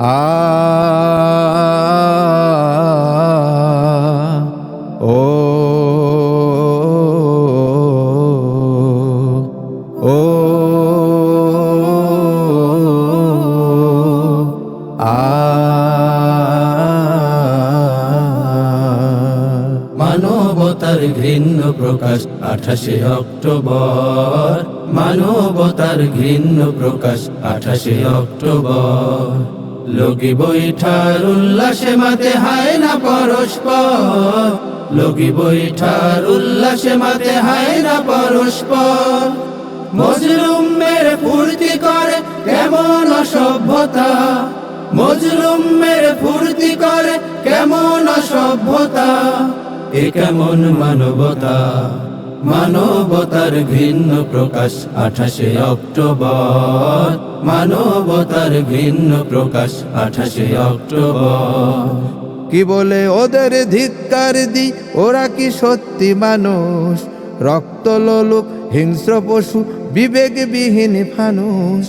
আ ও ও আ মানবতার ঘৃণ্য প্রকাশ আঠাশে অক্টোবর। মানবতার ঘৃণ্য প্রকাশ আঠাশে অক্টোবর। লগি বৈঠার উল্লাসে মাতে হায় না পরস্পর। লগি বৈঠার উল্লাসে মাতে হায় না পরস্পর। মজলুম মেরে ফুর্তি করে কেমন অসভ্যতা? মজলুম মেরে ফুর্তি করে কেমন অসভ্যতা? এ কেমন মানবতা? মানবতার ঘৃণ্য প্রকাশ আঠাশে অক্টোবর। মানবতার ভিন্ন প্রকাশ আঠাশে অক্টোবর। কি বলে ওদের ধিক্কার দি? ওরা কি সত্যি মানুষ? রক্ত লোলুক হিংস্র পশু বিবেকবিহীন ফানুষ।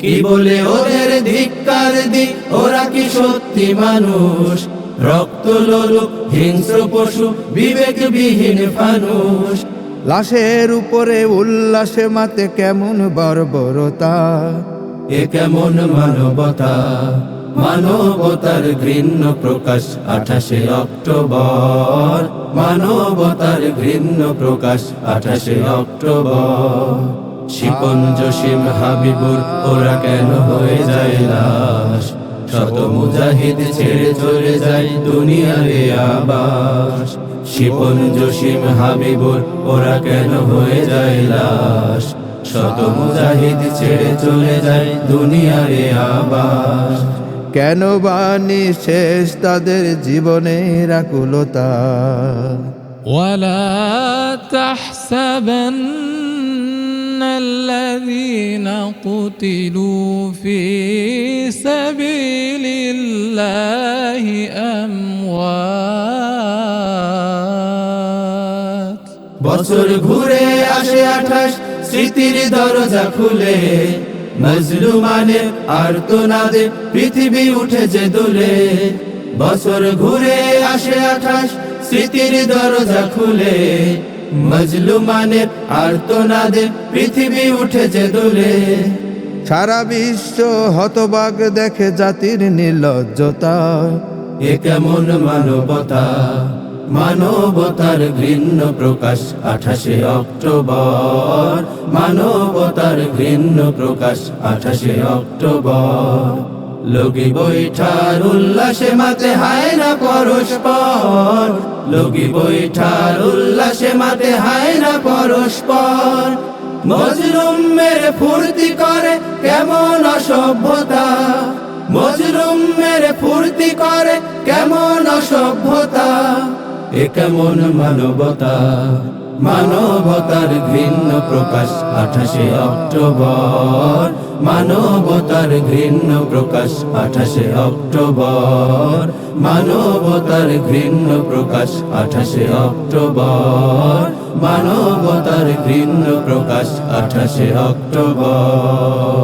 কি বলে ওদের ধিক্কার দি? ওরা কি সত্যি মানুষ? রক্ত লোলুপ হিংস্র পশু বিবেকবিহীন ফানুষ। লাশের উপরে উল্লাসে মাতে কেমন বর্বরতা। এ কেমন মানবতা? মানবতার ঘৃণ্য প্রকাশ আঠাশে অক্টোবর। মানবতার ঘৃণ্য প্রকাশ আঠাশে অক্টোবর। শিপন জসিম হাবিবুর, ওরা কেন হয়ে যায় লাশ? শত মুজাহিদ ছেড়ে চলে যায় দুনিয়ারে আবাস। শিপন জসিম হাবিবুর, ওরা কেন হয়ে যায় লাশ? শত মুজাহিদ ছেড়ে চলে যায় দুনিয়ারে আবাস কেন বাণী শেষ তাদের জীবনের আকুলতা ولا تحسبن الذين قتلوا في سبيل الله أموات বছর ঘুরে আসে আঠাশ স্মৃতির দরজা খুলে মজলুমানের আর্তনাদে পৃথিবী উঠে যে দোলে। বছর ঘুরে আসে আঠাশ স্মৃতির দরজা খুলে মজলুমানের আর্তনাদে পৃথিবী উঠে যে দোলে। সারা বিশ্ব হতবাগ দেখে জাতির নির্লজ্জতা এ কেমন মানবতা? মানবতার ঘৃণ্য প্রকাশ, আঠাশে অক্টোবর। মানবতার ঘৃণ্য প্রকাশ, আঠাশে অক্টোবর। লগি বৈঠার উল্লাসে মাতে হায় না পরস্পর। লগি বৈঠার উল্লাসে মাতে হায় না পরস্পর। মজলুম মেরে ফুর্তি করে কেমন অসভ্যতা? মজলুম মেরে ফুর্তি করে কেমন অসভ্যতা? এ কেমন মানবতা? মানবতার ঘৃণ্য প্রকাশ আঠাশে অক্টোবর। মানবতার ঘৃণ্য প্রকাশ আঠাশে অক্টোবর। মানবতার ঘৃণ্য প্রকাশ আঠাশে অক্টোবর। মানবতার ঘৃণ্য প্রকাশ আঠাশে অক্টোবর।